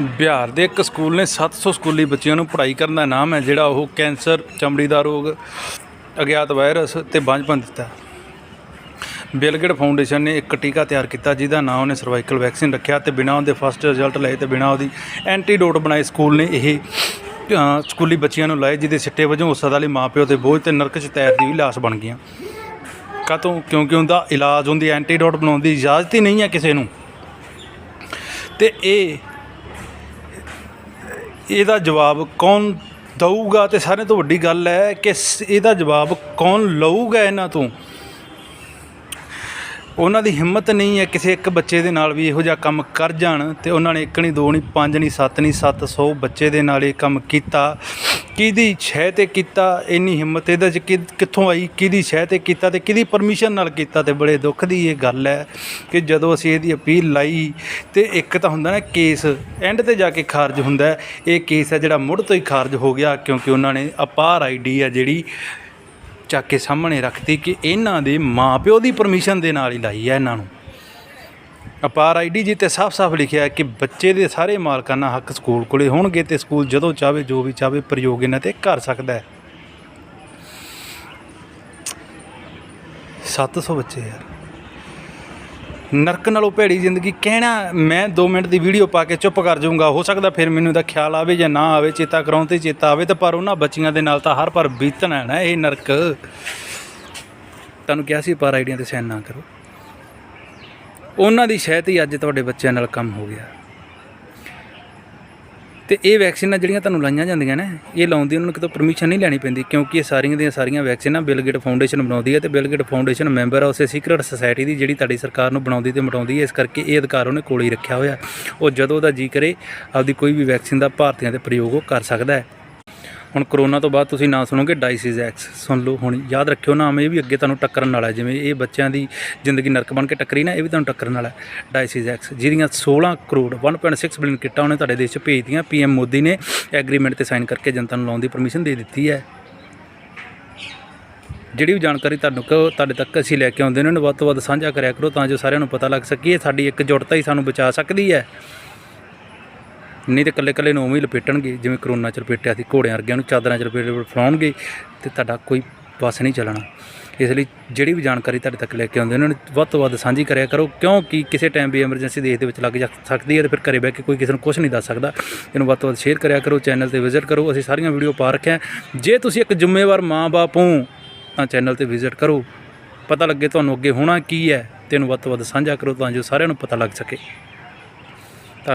ਬਿਹਾਰ ਦੇ ਇੱਕ ਸਕੂਲ ਨੇ 700 ਸਕੂਲੀ ਬੱਚਿਆਂ ਨੂੰ ਪੜ੍ਹਾਈ ਕਰਨ ਦਾ ਨਾਮ ਹੈ, ਜਿਹੜਾ ਉਹ ਕੈਂਸਰ, ਚਮੜੀ ਦਾ ਰੋਗ, ਅਗਿਆਤ ਵਾਇਰਸ ਤੇ ਬਾਂਝਪਨ ਦਿੱਤਾ। ਬਿਲ ਫਾਊਂਡੇਸ਼ਨ ਨੇ ਇੱਕ ਟੀਕਾ ਤਿਆਰ ਕੀਤਾ, ਜਿਹਦਾ ਨਾਮ ਉਹਨੇ ਸਰਵਾਈਕਲ ਵੈਕਸੀਨ ਰੱਖਿਆ ਤੇ ਬਿਨਾਂ ਉਹਦੇ ਫਸਟ ਰਿਜ਼ਲਟ ਲਏ ਤੇ ਬਿਨਾਂ ਉਹਦੀ ਐਂਟੀਡੋਟ ਬਣਾਏ ਸਕੂਲ ਨੇ ਇਹ ਸਕੂਲੀ ਬੱਚਿਆਂ ਨੂੰ ਲਾਏ, ਜਿਹਦੇ ਸਿੱਟੇ ਵਜੋਂ ਉਸ ਸਦਾ ਲਈ ਮਾਪਿਓ ਤੇ ਬੋਝ ਤੇ ਨਰਕ ਚ ਤੈਰ ਦੀ ਵੀ ਲਾਸ਼ ਬਣ ਗਈਆਂ। ਕਾਹਤੋਂ? ਕਿਉਂਕਿ ਉਹਦਾ ਇਲਾਜ ਹੁੰਦੀ ਐਂਟੀਡੋਟ ਬਣਾਉਣ ਦੀ ਇਜਾਜ਼ਤ ਹੀ ਨਹੀਂ ਹੈ ਕਿਸੇ ਨੂੰ। ਤੇ ਇਹ ਇਹਦਾ ਜਵਾਬ ਕੌਣ ਦਊਗਾ? ਅਤੇ ਸਾਰਿਆਂ ਤੋਂ ਵੱਡੀ ਗੱਲ ਹੈ ਕਿ ਸ- ਇਹਦਾ ਜਵਾਬ ਕੌਣ ਲਊਗਾ ਇਹਨਾਂ ਤੋਂ? ਉਹਨਾਂ ਦੀ ਹਿੰਮਤ ਨਹੀਂ ਹੈ ਕਿਸੇ ਇੱਕ ਬੱਚੇ ਦੇ ਨਾਲ ਵੀ ਇਹੋ ਜਿਹਾ ਕੰਮ ਕਰ ਜਾਣ ਤੇ ਉਹਨਾਂ ਨੇ ਇੱਕ ਨਹੀਂ, ਦੋ ਨਹੀਂ, ਪੰਜ ਨਹੀਂ, ਸੱਤ ਨਹੀਂ 700 ਬੱਚੇ ਦੇ ਨਾਲ ਇਹ ਕੰਮ ਕੀਤਾ। ਕਿਹਦੀ ਛੇ ਤੇ ਕੀਤਾ, ਇੰਨੀ ਹਿੰਮਤ ਇਹਦੇ ਚ ਕਿ- ਕਿੱਥੋਂ ਆਈ, ਕਿਹਦੀ ਛੇ ਤੇ ਕੀਤਾ ਤੇ ਕਿਹਦੀ ਪਰਮਿਸ਼ਨ ਨਾਲ ਕੀਤਾ ਤੇ ਬੜੇ ਦੁੱਖ ਦੀ ਇਹ ਗੱਲ ਹੈ ਕਿ ਜਦੋਂ ਅਸੀਂ ਇਹਦੀ ਅਪੀਲ ਲਾਈ ਤੇ ਇੱਕ ਤਾਂ ਹੁੰਦਾ ਨਾ ਕੇਸ ਐਂਡ ਤੇ ਜਾ ਕੇ ਖਾਰਜ ਹੁੰਦਾ ਇਹ ਕੇਸ ਹੈ ਜਿਹੜਾ ਮੁੜ ਤੋਂ ਹੀ ਖਾਰਜ ਹੋ ਗਿਆ ਕਿਉਂਕਿ ਉਹਨਾਂ ਨੇ ਅਪਾਰ ਆਈਡੀ ਹੈ ਜਿਹੜੀ ਚੱਕ ਕੇ ਸਾਹਮਣੇ ਰੱਖਤੀ ਕਿ ਇਹਨਾਂ ਦੇ ਮਾਪਿਓ ਦੀ ਪਰਮਿਸ਼ਨ ਦੇ ਨਾਲ ਹੀ ਲਾਈ ਹੈ ਇਹਨਾਂ ਨੂੰ। ਅਪਾਰ ਆਈਡੀ ਜੀ ਤੇ ਸਾਫ਼-ਸਾਫ਼ ਲਿਖਿਆ ਹੈ ਕਿ ਬੱਚੇ ਦੇ ਸਾਰੇ ਮਾਲਕਾਨਾ ਹੱਕ ਸਕੂਲ ਕੋਲੇ ਹੋਣਗੇ ਤੇ ਸਕੂਲ ਜਦੋਂ ਚਾਹੇ, ਜੋ ਵੀ ਚਾਹੇ, ਪ੍ਰਯੋਗ ਇਹਨਾਂ ਤੇ ਕਰ ਸਕਦਾ ਹੈ। 700 ਬੱਚੇ ਯਾਰ। ਨਰਕ ਨਾਲੋਂ ਭੈੜੀ ਜ਼ਿੰਦਗੀ ਕਹਿਣਾ, ਮੈਂ 2 ਮਿੰਟ ਦੀ ਵੀਡੀਓ ਪਾ ਕੇ ਚੁੱਪ ਕਰ ਜਾਊਂਗਾ। ਹੋ ਸਕਦਾ ਫਿਰ ਮੈਨੂੰ ਤਾਂ ਖਿਆਲ ਆਵੇ ਜਾਂ ਨਾ ਆਵੇ, ਚੇਤਾ ਕਰਾਉਣ ਤੇ ਚੇਤਾ ਆਵੇ, ਤਾਂ ਪਰ ਉਹਨਾਂ ਬੱਚੀਆਂ ਦੇ ਨਾਲ ਤਾਂ ਹਰ ਪਰ ਬੀਤਣਾ ਹੈ ਨਾ ਇਹ ਨਰਕ। ਤੁਹਾਨੂੰ ਕਿਹਾ ਸੀ, ਪਰ ਆਈਡੀਆਂ ਤੇ ਸੈਨ ਨਾ ਕਰੋ। ਉਹਨਾਂ ਦੀ ਸ਼ਹਿਤ ਹੀ ਅੱਜ ਤੁਹਾਡੇ ਬੱਚਿਆਂ ਨਾਲ ਕੰਮ ਹੋ ਗਿਆ। ਤੇ ਇਹ ਵੈਕਸੀਨਾਂ ਜਿਹੜੀਆਂ ਤੁਹਾਨੂੰ ਲਾਈਆਂ ਜਾਂਦੀਆਂ ਨੇ, ਇਹ ਲਾਉਂਦੀ ਉਹਨਾਂ ਨੂੰ ਕਿਤੋਂ ਪਰਮਿਸ਼ਨ ਨਹੀਂ ਲੈਣੀ ਪੈਂਦੀ, ਕਿਉਂਕਿ ਇਹ ਸਾਰੀਆਂ ਦੀਆਂ ਸਾਰੀਆਂ ਵੈਕਸੀਨਾਂ ਬਿਲ ਗੇਟ ਫਾਊਂਡੇਸ਼ਨ ਬਣਾਉਂਦੀ ਹੈ ਤੇ ਬਿਲ ਗੇਟ ਫਾਊਂਡੇਸ਼ਨ ਮੈਂਬਰ ਆ, ਉਸੇ ਸੀਕ੍ਰੀਟ ਸੁਸਾਇਟੀ ਦੀ ਜਿਹੜੀ ਤੁਹਾਡੀ ਸਰਕਾਰ ਨੂੰ ਬਣਾਉਂਦੀ ਤੇ ਮਟਾਉਂਦੀ ਹੈ, ਇਸ ਕਰਕੇ ਇਹ ਅਧਿਕਾਰ ਉਹਨੇ ਕੋਲ ਹੀ ਰੱਖਿਆ ਹੋਇਆ। ਉਹ ਜਦੋਂ ਦਾ ਜੀ ਕਰੇ, ਆਪਦੀ ਕੋਈ ਵੀ ਵੈਕਸੀਨ ਦਾ ਭਾਰਤੀਆਂ ਤੇ ਪ੍ਰਯੋਗ ਉਹ ਕਰ ਸਕਦਾ ਹੈ। ਹੁਣ ਕਰੋਨਾ ਤੋਂ ਬਾਅਦ ਤੁਸੀਂ ਨਾਂ ਸੁਣੋਗੇ ਡਾਈਸਿਸ ਐਕਸ। ਸੁਣ ਲਓ, ਹੁਣ ਯਾਦ ਰੱਖਿਓ ਨਾਮ ਇਹ ਵੀ ਅੱਗੇ ਤੁਹਾਨੂੰ ਟੱਕਰਨ ਵਾਲਾ ਹੈ। ਜਿਵੇਂ ਇਹ ਬੱਚਿਆਂ ਦੀ ਜ਼ਿੰਦਗੀ ਨਰਕ ਬਣ ਕੇ ਟੱਕਰੀ ਨਾ, ਇਹ ਵੀ ਤੁਹਾਨੂੰ ਟੱਕਰਨ ਵਾਲਾ ਡਾਈਸਿਸ ਐਕਸ। ਜਿਹਦੀਆਂ 16 ਕਰੋੜ 1.6 ਬਿਲੀਅਨ ਕਿੱਟਾਂ ਉਹਨੇ ਤੁਹਾਡੇ ਦੇਸ਼ 'ਚ ਭੇਜਤੀਆਂ। ਪੀਐਮ ਮੋਦੀ ਨੇ ਐਗਰੀਮੈਂਟ ਤੇ ਸਾਈਨ ਕਰਕੇ ਜਨਤਾ ਨੂੰ ਲਾਉਣ ਦੀ ਪਰਮਿਸ਼ਨ ਦੇ ਦਿੱਤੀ ਹੈ। ਜਿਹੜੀ ਵੀ ਜਾਣਕਾਰੀ ਤੁਹਾਨੂੰ ਕੋ ਤੁਹਾਡੇ ਤੱਕ ਅਸੀਂ ਲੈ ਕੇ ਆਉਂਦੇ ਨੇ, ਉਹਨੂੰ ਵੱਧ ਤੋਂ ਵੱਧ ਸਾਂਝਾ ਕਰਿਆ ਕਰੋ ਤਾਂ ਜੋ ਸਾਰਿਆਂ ਨੂੰ ਪਤਾ ਲੱਗ ਸਕੀਏ ਸਾਡੀ ਇੱਕ ਜੁੜਤਾ ਹੀ ਸਾਨੂੰ ਬਚਾ ਸਕਦੀ ਹੈ। ਨਹੀਂ ਤੇ ਇਕੱਲੇ ਇਕੱਲੇ ਨੂੰ ਉਵੇਂ ਹੀ ਲਪੇਟਣਗੇ, ਜਿਵੇਂ ਕਰੋਨਾ ਚ ਲਪੇਟਿਆ ਸੀ, ਘੋੜਿਆਂ ਵਰਗਿਆਂ ਨੂੰ ਚਾਦਰਾਂ ਚ ਲਪੇਟ ਫਲਾਉਣਗੇ ਤੇ ਤੁਹਾਡਾ ਕੋਈ ਬਸ ਨਹੀਂ ਚੱਲਣਾ। ਇਸ ਲਈ ਜਿਹੜੀ ਵੀ ਜਾਣਕਾਰੀ ਤੁਹਾਡੇ ਤੱਕ ਲੈ ਕੇ ਆਉਂਦੇ, ਉਹਨਾਂ ਨੂੰ ਵੱਧ ਤੋਂ ਵੱਧ ਸਾਂਝੀ ਕਰਿਆ ਕਰੋ, ਕਿਉਂਕਿ ਕਿਸੇ ਟਾਈਮ ਵੀ ਐਮਰਜੈਂਸੀ ਦੇਸ਼ ਦੇ ਵਿੱਚ ਲੱਗ ਜਾ ਸਕਦੀ ਹੈ ਤੇ ਫਿਰ ਘਰੇ ਬਹਿ ਕੇ ਕੋਈ ਕਿਸੇ ਨੂੰ ਕੁਝ ਨਹੀਂ ਦੱਸ ਸਕਦਾ। ਇਹਨੂੰ ਵੱਧ ਤੋਂ ਵੱਧ ਸ਼ੇਅਰ ਕਰਿਆ ਕਰੋ ਚੈਨਲ ਤੇ ਵਿਜ਼ਿਟ ਕਰੋ, ਅਸੀਂ ਸਾਰੀਆਂ ਵੀਡੀਓ ਪਾ ਰੱਖਿਆ। ਜੇ ਤੁਸੀਂ ਇੱਕ ਜ਼ਿੰਮੇਵਾਰ ਮਾਂ-ਬਾਪ ਹੋ, ਤਾਂ ਚੈਨਲ ਤੇ ਵਿਜ਼ਿਟ ਕਰੋ। ਪਤਾ ਲੱਗੇ ਤੁਹਾਨੂੰ ਅੱਗੇ ਹੋਣਾ ਕੀ ਹੈ, ਤੇ ਇਹਨੂੰ ਵੱਧ ਤੋਂ ਵੱਧ ਸਾਂਝਾ ਕਰੋ ਤਾਂ ਜੋ ਸਾਰਿਆਂ ਨੂੰ ਪਤਾ ਲੱਗ ਸਕੇ।